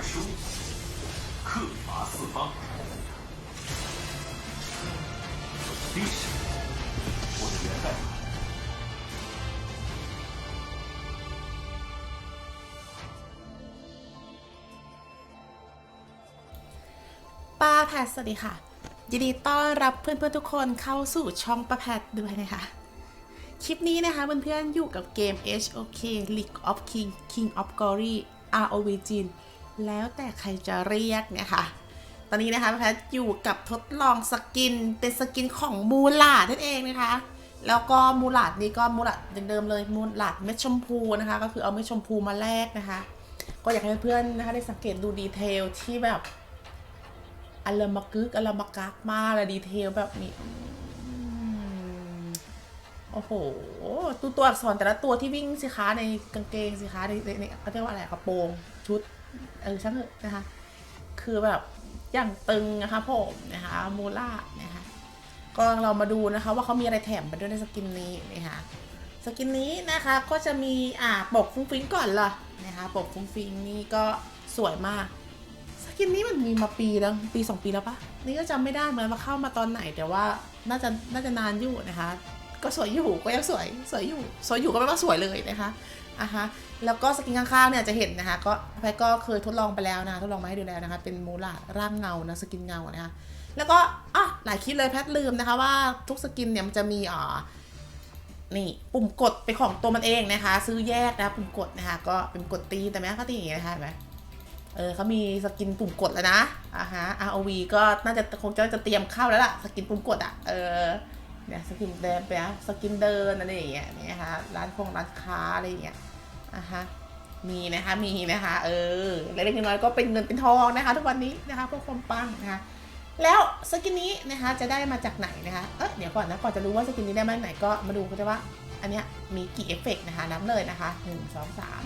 十五，克伐四方。历史，我的源代码。 ป้าแพทสวัสดีค่ะ ยินดีต้อนรับเพื่อนๆทุกคนเข้าสู่ช่องป้าแพทด้วยนะคะ คลิปนี้นะคะเพื่อนๆอยู่กับเกม HOK League of King King of Glory ROV จีน แล้วแต่ใครจะเรียกนะคะ ตอนนี้นะคะแพทอยู่กับทดลองสกินเป็นสกินของมูลาดนั่นเองนะคะ แล้วก็มูลาดนี่ก็มูลาดเดิมๆเลยมูลาดเม็ดชมพูนะคะ ก็คือเอาเม็ดชมพูมาแลกนะคะ ก็อยากให้เพื่อนๆนะคะได้สังเกตดูดีเทลที่แบบอลามกึกอลมกักมากเลยดีเทลแบบนี้โอ้โหตัวตัวอักษรแต่ละตัวที่วิ่งสิคะในกางเกงสิคะในในเขาเรียกว่าอะไรกระโปรงชุด เออช่างเถอะนะคะ คือแบบอย่างตึงนะคะผมนะคะมูล่านะคะก็เรามาดูนะคะว่าเขามีอะไรแถมมาด้วยในสกินนี้นะคะสกินนี้นะคะก็จะมีอ่าปกฟุ้งฟิ้งก่อนเลยนะคะปกฟุ้งฟิ้งนี่ก็สวยมากสกินนี้มันมีมาปีแล้วปีสองปีแล้วปะนี่ก็จำไม่ได้เหมือนมาเข้ามาตอนไหนแต่ว่าน่าจะน่าจะนานอยู่นะคะ ก็สวยอยู่ก็ยังสวยสวยอยู่สวยอยู่ก็ไม่ว่าสวยเลยนะคะะฮะแล้วก็สกินข้างๆเนี่ยจะเห็นนะคะก็แพทก็เคยทดลองไปแล้วนะทดลองมาให้ดูแล้วนะคะเป็นมูลาร่างเงานะสกินเงานะคะแล้วก็อะหลายคลิปเลยแพทลืมนะคะว่าทุกสกินเนี่ยมันจะมีอ่านี่ปุ่มกดเป็นของตัวมันเองนะคะ ซื้อแยกนะปุ่มกดนะคะก็เป็นกดตีแต่แม้เขาตีอย่างเงี้ยนะคะเห็นไหมเออเขามีสกินปุ่มกดแล้วนะอ่าฮะ ROV ก็น่าจะคงจะจะเตรียมเข้าแล้วล่ะสกินปุ่มกดอะเออเนี่ยสกินเดินไปนะสกินเดินอะไรอย่างเงี้ยนี่ยฮะร้านคงร้านค้าอะไรอย่างเงี้ย อะฮะมีนะคะมีนะคะเออเล็กๆน้อยๆก็เป็นเงินเป็นทองนะคะ ทุกวันนี้นะคะพื่อความปังนะคะแล้วสกินนี้นะคะจะได้มาจากไหนนะคะเออเดี๋ยวก่อนนะก่อนจะรู้ว่าสกินนี้ได้มาจากไหนก็มาดูกันว่า อันเนี้ยมีกี่เอฟเฟกต์นะคะนับเลยนะคะหนึ่งสองสาม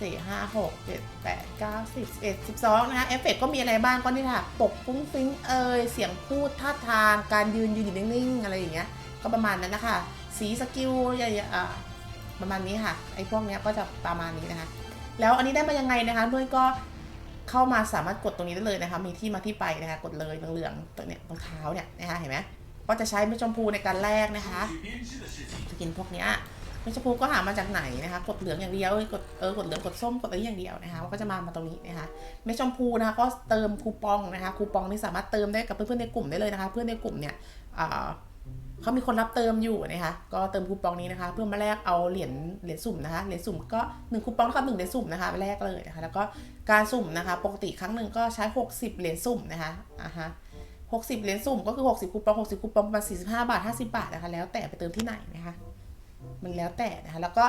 สี่ห้าหกเจ็ดแปดเก้าสิบเอ็ดสิบสองนะคะเอฟเฟกต์ก็มีอะไรบ้างก็นี่ค่ะปกฟุ้งฟิ้งเอยเสียงพูดท่าทางการยืนยืนอยู่นิ่งๆอะไรอย่างเงี้ยก็ประมาณนั้นนะคะสีสกิลใหญ่อ่า ประมาณนี้ค่ะไอ้พวกเนี้ยก็จะประมาณนี้นะคะ แล้วอันนี้ได้มายังไงนะคะด้วยก็เข้ามาสามารถกดตรงนี้ได้เลยนะคะ มีที่มาที่ไปนะคะ กดเลยเหลืองๆตัวเนี้ยรองเท้าเนี่ยนะคะเห็นไหมก็จะใช้เม็ดชมพูในการแลกนะคะจะกินพวกเนี้ยเม็ดชมพูก็หามาจากไหนนะคะ กดเหลืองอย่างเดียวกดเออกดเหลืองกดส้มกดอะไรอย่างเดียวนะคะก็จะมามาตรงนี้นะคะเม็ดชมพูนะคะก็เติมคูปองนะคะคูปองนี่สามารถเติมได้กับเพื่อนๆในกลุ่มได้เลยนะคะ เพื่อนในกลุ่มเนี่ยอ่า เขามีคนรับเติมอยู่นะคะก็เติมคูปองนี้นะคะ เพื่อมาแลกเอาเหรียญเหรียญสุ่มนะคะเหรียญสุ่มก็หนึ่งคูปองเท่ากับหนึ่งเหรียญสุ่มนะคะไปแลกเลยนะคะ แล้วก็การสุ่มนะคะ ปกติครั้งหนึ่งก็ใช้ 60 เหรียญสุ่มนะคะอ่าฮะ60เหรียญสุ่มก็คือ 60คูปอง60คูปองประมาณ45 บาท 50 บาทนะคะ แล้วแต่ไปเติมที่ไหนนะคะ มันแล้วแต่นะคะ แล้วก็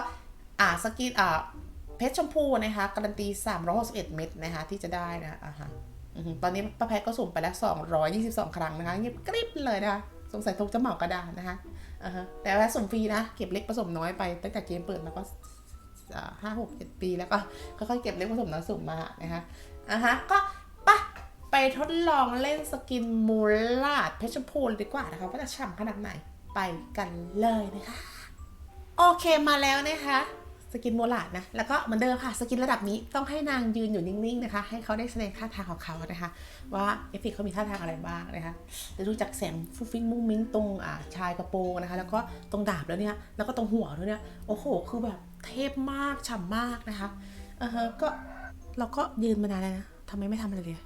อ่าสกินอ่าเพชรชมพูนะคะการันตี 361 เม็ดนะคะ ที่จะได้นะอ่าฮะตอนนี้ป้าแพทก็สุ่มไปแล้ว 222 ครั้งนะคะเงียบกริบเลยนะคะ สงสัยทงจะเหมากระดานนะคะแต่ว่าสุ่มฟรีนะ เก็บเล็กผสมน้อยไปตั้งแต่เกมเปิดมาก็ห้าหกเจ็ดปีแล้วก็ค่อยๆเก็บเล็กผสมน้อยสุ่มมานะคะอ่าฮะก็ปะไปทดลองเล่นสกินมูลาดเพชรพูลดีกว่านะคะว่าจะฉ่ำขนาดไหนไปกันเลยนะคะ โอเคมาแล้วนะคะ สกินโมลาดนะ แล้วก็เหมือนเดิมค่ะ สกินระดับนี้ต้องให้นางยืนอยู่นิ่งๆนะคะ ให้เขาได้แสดงท่าทางของเขานะคะ ว่าเอฟเฟกเขามีท่าทางอะไรบ้างนะคะจะดูจากแสงฟูฟิ้งมุ้งมิ้งตรงอ่าชายกระโปรงนะคะ แล้วก็ตรงดาบแล้วเนี่ย แล้วก็ตรงหัวด้วยเนี่ย โอ้โห คือแบบเทพมากฉ่ำมากนะคะเออฮก็เราก็ยืนมานานแล้วนะทำไมไม่ทำอะไรเลย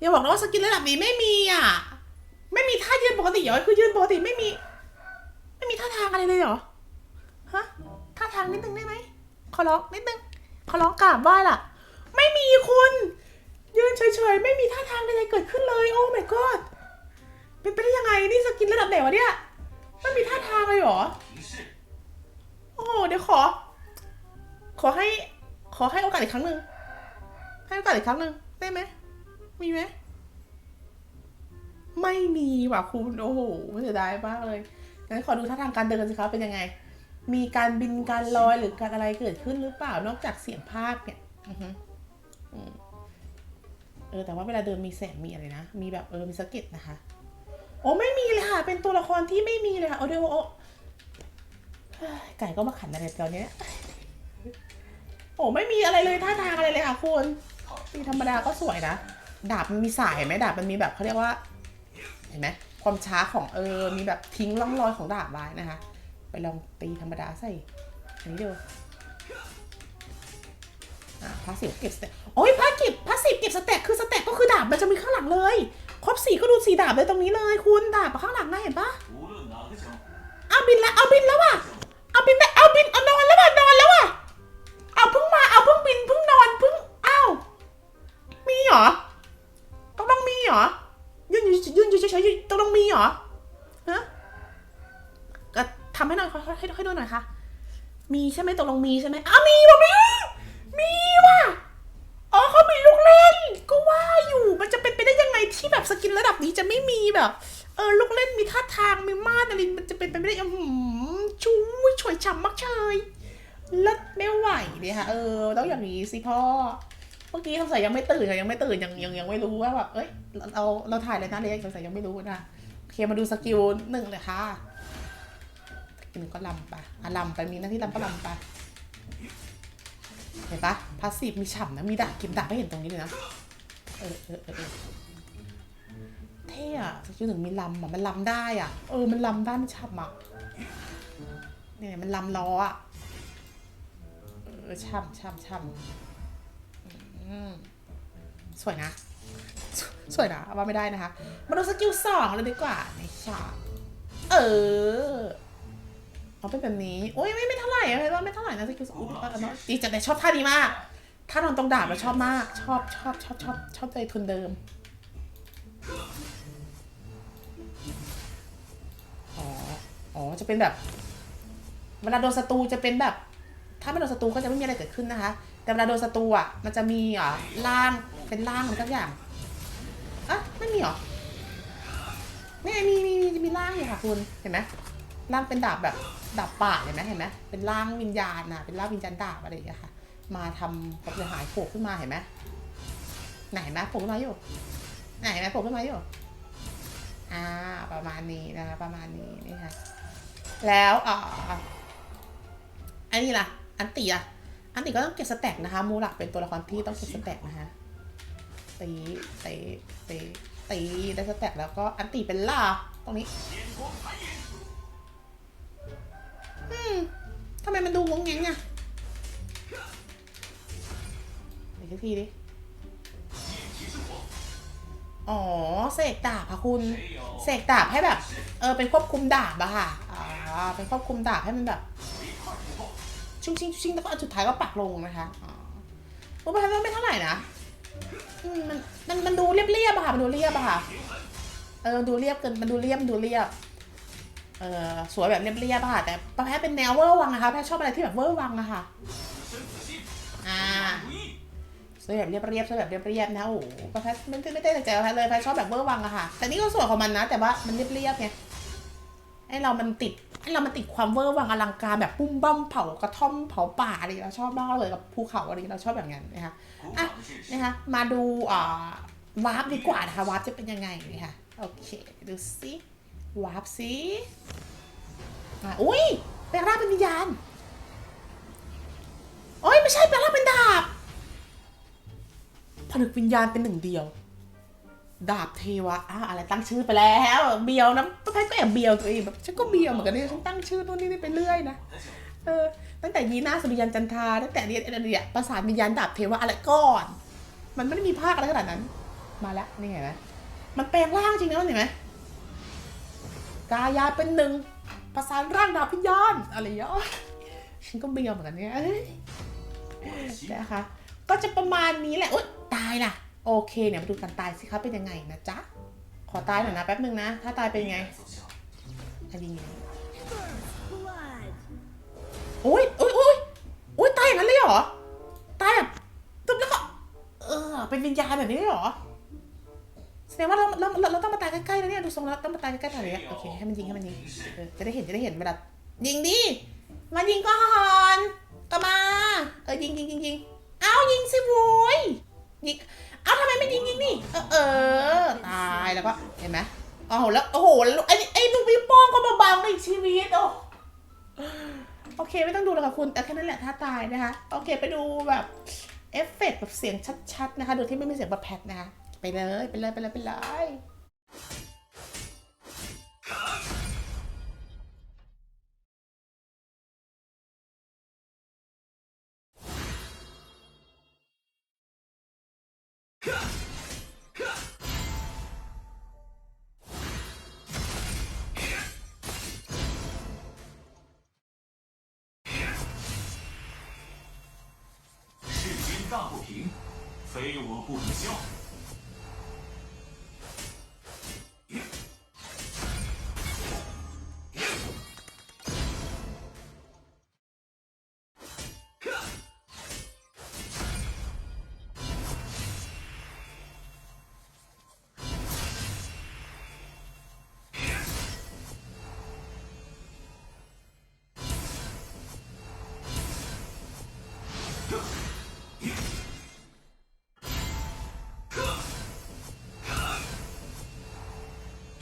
อย่าบอกนะว่าสกินระดับนี้ไม่มีอะ ไม่มีท่ายืนปกติเหรอคือยืนปกติไม่มี ไม่มีท่าทางอะไรเลยเหรอางนิดนึงได้ไหมขอร้องนิดนึงขอร้องกราบไหว้ล่ะ ไม่มีคุณยืนเฉยๆ ไม่มีท่าทางใดๆเกิดขึ้นเลย โอ้ my god เป็นไปได้ยังไงนี่สกินระดับไหนวะเนี่ยไม่มีท่าทางเลยเหรอ โอ้โหเดี๋ยวขอ ขอให้ ขอให้โอกาสอีกครั้งหนึ่งให้โอกาสอีกครั้งหนึ่งได้ไหมมีไหมไม่มีว่ะคุณโอ้โหเสียดายมากเลยงั้นขอดูท่าทางการเดินสิคะเป็นยังไง มีการบินการลอยหรือการอะไรเกิดขึ้นหรือเปล่านอกจากเสียงภาคเนี่ยอือฮึอืมเออแต่ว่าเวลาเดินมีแสงมีอะไรนะ มีแบบเออมีสะเก็ดนะคะ โอ้ไม่มีเลยค่ะ เป็นตัวละครที่ไม่มีเลยค่ะ โอ้เดี๋ยวโอ้เฮ้ยไก่ก็มาขันอะไรตอนเนี้ยโอ้ไม่มีอะไรเลยท่าทางอะไรเลยค่ะคุณตีธรรมดาก็สวยนะ ดาบมันมีสายเห็นไหมดาบมันมีแบบเขาเรียกว่า เห็นไหมความช้าของเออมีแบบทิ้งร่องรอยของดาบไว้นะคะ ไปลองตีธรรมดาใส่ อันนี้ดูพาสิบเก็บสเต็ปโอ้ยพาสิบพาสิบเก็บสเต็ปคือสเต็ปก็คือดาบมันจะมีข้างหลังเลย ครบสี่ก็ดูสี่ดาบเลยตรงนี้เลย คุณดาบข้างหลังนะเห็นปะเอาบินแล้วเอาบินแล้วว่ะเอาบินไปเอาบินเอานอนแล้วว่ะนอนแล้วว่ะเอาเพิ่งมาเอาเพิ่งบินเพิ่งนอนเพิ่งอ้าวมีเหรอต้องต้องมีเหรอยืนยืนยืนเฉยๆต้องต้องมีเหรอำให้หน่อยให้ให้ให้ดูหน่อยค่ะ มีใช่ไหมตกลงมีใช่ไหมอ้าวมีว่ะมีมีว่ะอ๋อเขามีลูกเล่น ก็ว่าอยู่มันจะเป็นไปได้ยังไงที่แบบสกินระดับนี้จะไม่มีแบบ เออลูกเล่นมีท่าทางมีมาดอะไรมันจะเป็นไปไม่ได้อือหือชูช่วยฉ่ำมากเชยเลิศไม่ไหวเนี่ยค่ะเออต้องอย่างนี้สิพ่อเมื่อกี้สงสัยยังไม่ตื่นยังไม่ตื่นยังยังยังไม่รู้ว่าแบบเอ้ยเราเราถ่ายอะไรนะเลยสงสัยยังไม่รู้นะโอเคมาดูสกิลหนึ่งเลยค่ะ หนึ่งก็ลำไปอะลำไปมีหน้าที่ลำก็ลำไปเห็นปะพาสซีฟมีฉ่ำนะมีดาบกิมดาบไม่เห็นตรงนี้เลยนะเออเออเออเท่อะสกิลหนึ่งมีลำอะมันลำได้อะเออมันลำได้มันฉ่ำอะเนี่ยมันลำล้ออะเออฉ่ำฉ่ำฉ่ำอืมสวยนะสสวยนะว่าไม่ได้นะคะ มาดูสกิลสองเลยดีกว่าในฉากเออ เอาเป็นแบบนี้โอ้ยไม่ไม่เท่าไหร่อะว่าไม่เท่าไหร่นะสกิลสองอุ๊ยเอาเอาเอาดีจังแต่ชอบท่านี้มากท่านอนตรงดาบเราชอบมาก ชอบชอบชอบชอบชอบใจทุนเดิมอ๋ออ๋อจะเป็นแบบ เวลาโดนศัตรูจะเป็นแบบ ถ้าไม่โดนศัตรูก็จะไม่มีอะไรเกิดขึ้นนะคะ แต่เวลาโดนศัตรูอะมันจะมีอะล่างเป็นล่างอะไรสักอย่างอะไม่มีเหรอไม่มีมีมีมีล่างอยู่ค่ะคุณเห็นไหมล่างเป็นดาบแบบ ดาบป่าเห็นไหมเห็นไหมเป็นล่างวิญญาณนะเป็นล่างวิญญาณดาบอะไรอย่างเงี้ยค่ะ มาทำความเสียหายโผล่ขึ้นมาเห็นไหมไหนไหมโผล่ขึ้นมาอยู่ ไหนไหมโผล่ขึ้นมาอยู่อ่าประมาณนี้นะคะประมาณนี้นี่ค่ะแล้วอ่าอันนี้ล่ะ อันติอะอันติก็ต้องเก็บสแต็กนะคะ มูหลักเป็นตัวละครที่ต้องเก็บสแต็กนะคะตีตีตีตีได้สแต็กแล้วก็อันติเป็นล่าตรงนี้ ไมมันดูงงแงงอะอีกสักทีดิ อ๋อ เสกดาบค่ะคุณ เสกดาบให้แบบ เออ เป็นควบคุมดาบอะค่ะ อ่า เป็นควบคุมดาบให้มันแบบ ชุ่งชิงชุ่งชิงแล้วก็อันสุดท้ายก็ปักลงนะคะอ๋อโอ้ไม่ไม่เท่าไหร่นะอืมมันมันมันดูเรียบเรียบๆอะค่ะ มันดูเรียบอะค่ะ เออ ดูเรียบเกิน มันดูเรียบมันดูเรียบ เออสวยแบบเรียบๆค่ะ แต่ประแพ้เป็นแนวเวอร์วังนะคะแพ้ชอบอะไรที่แบบเวอร์วังอะค่ะอ่าสวยแบบเรียบๆสวยแบบเรียบๆนะโอ้โหประแพ้มันไม่ได้ใจแพ้เลยแพ้ชอบแบบเวอร์วังอะค่ะแต่นี่ก็สวยของมันนะ แต่ว่ามันเรียบๆไงไอเรามันติดไอเรามันติดความเวอร์วังอลังการแบบปุ้มบ้อมเผากระท่อมเผาป่าอะไรเราชอบมากเลยกับภูเขาอะไรเราชอบอย่างนั้นนะคะอะนะคะมาดูอ่าวาร์ปดีกว่านะคะวาร์ปจะเป็นยังไงนะคะโอเคดูซิ วาร์ปสิอุ้ยแปลงร่างเป็นวิญญาณโอ้ยไม่ใช่แปลงร่างเป็นดาบผนึกวิญญาณเป็นหนึ่งเดียว ดาบเทวะอ้าอะไรตั้งชื่อไปแล้วเบียวน้ะป้าแพทก็แอบเบียวตัวเองแบบฉันก็เบียวเหมือนกันเลยฉันตั้งชื่อตัวนี้ไปเรื่อยนะเออตั้งแต่ยีนาสุริยันจันทาตั้งแต่เรียนอะไรเนี่ยประสานวิญญาณดาบเทวะอะไรก่อน มันไม่ได้มีภาคอะไรขนาดนั้น มาแล้วนี่เห็นไหมมันแปลงร่างจริงนะมันเห็นไหม กายาเป็นหนึ่งประสานร่างดาวพิญญาณอะไรอย่าฉันก็เบียวเหมือนกันเนี่ยนะคะก็จะประมาณนี้แหละ อุ๊ย ตายล่ะ โอเคเนี่ยมาดูการตายสิคะเป็นยังไงนะจ๊ะ ขอตายหน่อยนะแป๊บหนึ่งนะ ถ้าตายเป็นไงอันนี้โอ้ย แสดงว่าเราเราเราเราต้องมาตายใกล้ๆแล้วเนี่ยดูทรงแล้วต้องมาตายใกล้ๆหน่อยเนี่ยโอเคให้มันยิงให้มันยิงเออจะได้เห็นจะได้เห็นเวลายิงดิมายิงก่อนก็มาเออยิงยิงยิงยิงเอ้ายิงสิโว้ยยิงเอ้าทำไมไม่ยิงยิงนี่เออเออตายแล้วก็เห็นไหมโอ้โหแล้วโอ้โหแล้วไอ้ไอ้ลูกปีโป้งก็มาบังในชีวิตโอ้โอเคไม่ต้องดูแล้วค่ะคุณแต่แค่นั้นแหละท่าตายนะคะ โอเคไปดูแบบเอฟเฟกต์แบบเสียงชัดๆนะคะ โดยที่ไม่มีเสียงประแพทนะคะ ไปเลย ไปเลย ไปเลย ไปเลย世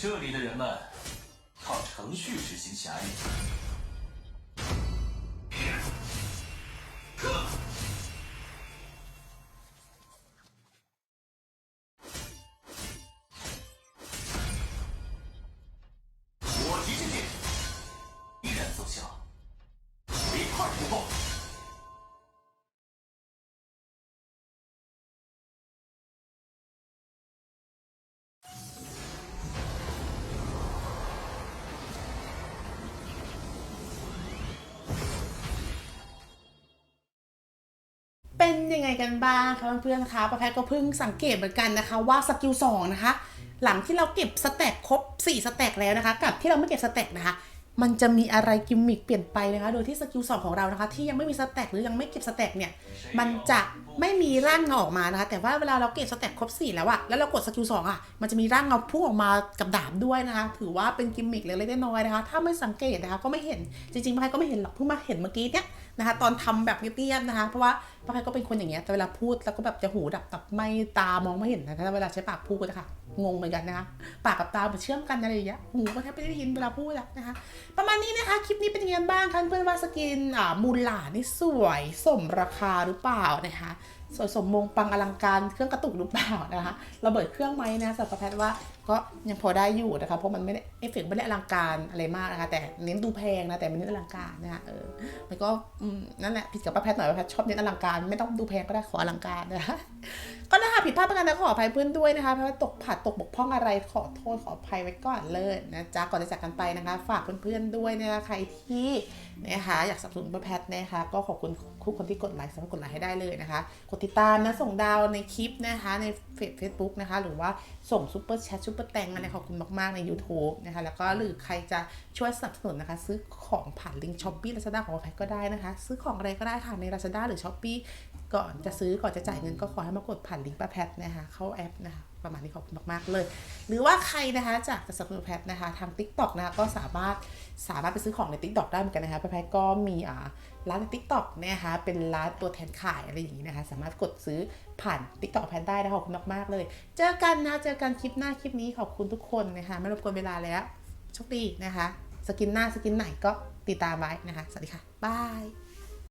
这里的人们靠程序执行侠义。 เป็นยังไงกันบ้างคะเพื่อนๆคะประแพทก็เพิ่งสังเกตเหมือนกันนะคะว่าสกิลสองนะคะ หลังที่เราเก็บสแต็กครบ4สแต็กแล้วนะคะ กับที่เราไม่เก็บสแต็กนะคะ มันจะมีอะไรกิมมิคเปลี่ยนไปนะคะ โดยที่สกิลสองของเรานะคะ ที่ยังไม่มีสแต็กหรือยังไม่เก็บสแต็กเนี่ย มันจะไม่มีร่างเงาออกมานะคะ แต่ว่าเวลาเราเก็บสแต็กครบ4แล้วอะแล้วเรากดสกิลสองอะมันจะมีร่างเงาพุ่งออกมากับดาบด้วยนะคะ ถือว่าเป็นกิมมิคเล็กๆน้อยๆนะคะ ถ้าไม่สังเกตนะคะ ก็ไม่เห็น จริงๆป้าไพก็ไม่เห็นหรอก เพิ่งมาเห็นเมื่อกี้เนี่ยนะคะ ตอนทำแบบเงียบๆนะคะ เพราะว่าป้าไพก็เป็นคนอย่างเงี้ย แต่เวลาพูดแล้วก็แบบจะหูดับตับไม่ตามองไม่เห็นนะคะ เวลาใช้ปากพูดนะคะ งงเหมือนกันนะคะ ปากกับตาเหมือนเชื่อมกันอะไรอย่างเงี้ย หูก็แทบไม่ได้ยินเวลาพูดอะนะคะ ประมาณนี้นะคะ คลิปนี้เป็นยังไงบ้างคะเพื่อนว่าสกินอ่ามูลหลานี่สวยสมราคาหรือเปล่านะคะ สวยสมมงปังอลังการเครื่องกระตุกหรือเปล่านะคะระเบิดเครื่องไหมนะสัตวแพทย์ว่าก็ยังพอได้อยู่นะคะเพราะมันไม่ได้เอฟเฟกต์ไม่ได้อลังการอะไรมากนะคะแต่เน้นดูแพงนะแต่ไม่เน้นอลังการนะคะเออมันก็นั่นแหละผิดกับป้าแพทย์หน่อยป้าแพทย์ชอบเน้นอลังการ ไม่ต้องดูแพงก็ได้ขออลังการนะคะก็นะคะผิดพลาดประการใดขออภัยเพื่อนด้วยนะคะเพราะว่าตกผัดตกบกพร่องอะไรขอโทษขออภัยไว้ก่อนเลยนะจ๊ะก่อนจะจากกันไปนะคะ ฝากเพื่อนๆด้วยนะคะใครที่นะคะอยากสนับสนุนประแพทย์นะคะก็ขอบคุณทุกคนที่กดไลค์สามารถกดไลค์ให้ได้เลยนะคะกดติดตามนะส่งดาวในคลิปนะคะในเฟซเฟซบุ๊กนะคะ หรือว่าส่งซูเปอร์แชทซูเปอร์แตงอะไรขอบคุณมาก ๆ ใน YouTube นะคะ แล้วก็หรือใครจะช่วยสนับสนุนนะคะ ซื้อของผ่านลิงก์ช้อปปี้ลาซาด้าของประแพทย์ก็ได้นะคะ ซื้อของอะไรก็ได้ค่ะในลาซาด้าหรือช้อ p e e ก่อนจะซื้อก่อนจะจ่ายเงินก็ขอให้มากดผ่านลิงก์ป้าแพทนะคะเข้าแอปนะคะประมาณนี้ขอบคุณมากๆเลย หรือว่าใครนะคะจากจะสนับสนุนแพทนะคะทาง Tik t o อกนะคะก็สามารถสามารถไปซื้อของใน Tik t o อกได้เหมือนกันนะคะป้าแพทก็มีอ่าร้านใน Tik t o อกนะคะเป็นร้านตัวแทนขายอะไรอย่างนี้นะคะ สามารถกดซื้อผ่าน Tik t o อกแพทได้นะคะขอบคุณมากๆเลย เจอกันนะเจอกันคลิปหน้าคลิปนี้ขอบคุณทุกคนนะคะไม่รบกวนเวลาแล้วโชคดีนะคะ สกินหน้าสกินไหนก็ติดตามไว้นะคะ สวัสดีค่ะบาย